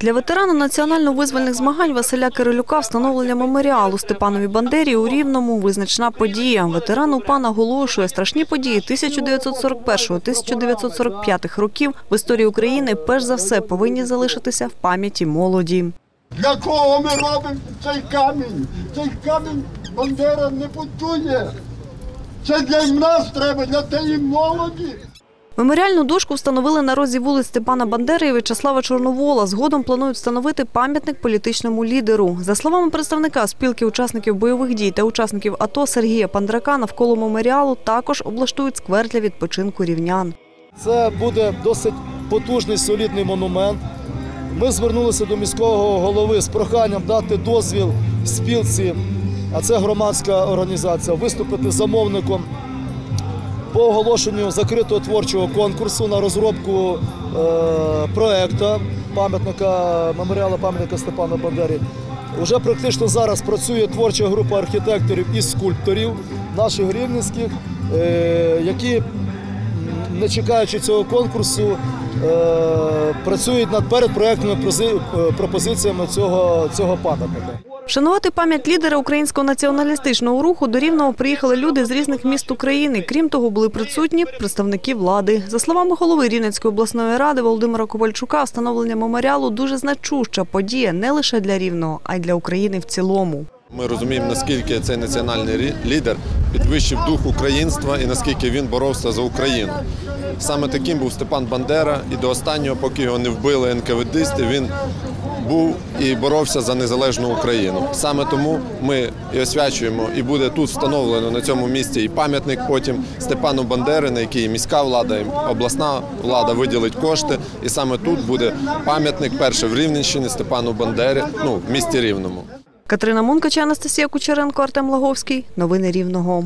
Для ветерана національно-визвольних змагань Василя Кирилюка встановлення меморіалу Степанові Бандері у Рівному визначна подія. Ветеран УПА наголошує, страшні події 1941-1945 років в історії України перш за все повинні залишитися в пам'яті молоді. Для кого ми робимо цей камінь? Цей камінь Бандера не будує. Це для нас треба, для тієї молоді. Меморіальну дошку встановили на розі вулиць Степана Бандери і В'ячеслава Чорновола. Згодом планують встановити пам'ятник політичному лідеру. За словами представника спілки учасників бойових дій та учасників АТО Сергія Пандрака, навколо меморіалу також облаштують сквер для відпочинку рівнян. Це буде досить потужний солідний монумент. Ми звернулися до міського голови з проханням дати дозвіл спілці, а це громадська організація, виступити замовником по оголошенню закритого творчого конкурсу на розробку е, проекту пам'ятника меморіалу пам'ятника Степана Бандері. Уже практично зараз працює творча група архітекторів і скульпторів наших рівненських, е, які не чекаючи цього конкурсу, е, працюють над передпроектними е, пропозиціями цього, цього пам'ятника. Вшанувати пам'ять лідера українського націоналістичного руху до Рівного приїхали люди з різних міст України. Крім того, були присутні представники влади. За словами голови Рівненської обласної ради Володимира Ковальчука, встановлення меморіалу дуже значуща подія не лише для Рівного, а й для України в цілому. Ми розуміємо, наскільки цей національний лідер підвищив дух українства і наскільки він боровся за Україну. Саме таким був Степан Бандера, і до останнього, поки його не вбили НКВДисти, він був і боровся за незалежну Україну. Саме тому ми і освячуємо, і буде тут встановлено на цьому місці і пам'ятник потім Степану Бандери, на який міська влада, і обласна влада виділить кошти. І саме тут буде пам'ятник перше в Рівненщині Степану Бандері, ну в місті Рівному. Катерина Мункача, Анастасія Кучеренко, Артем Лаговський. Новини Рівного.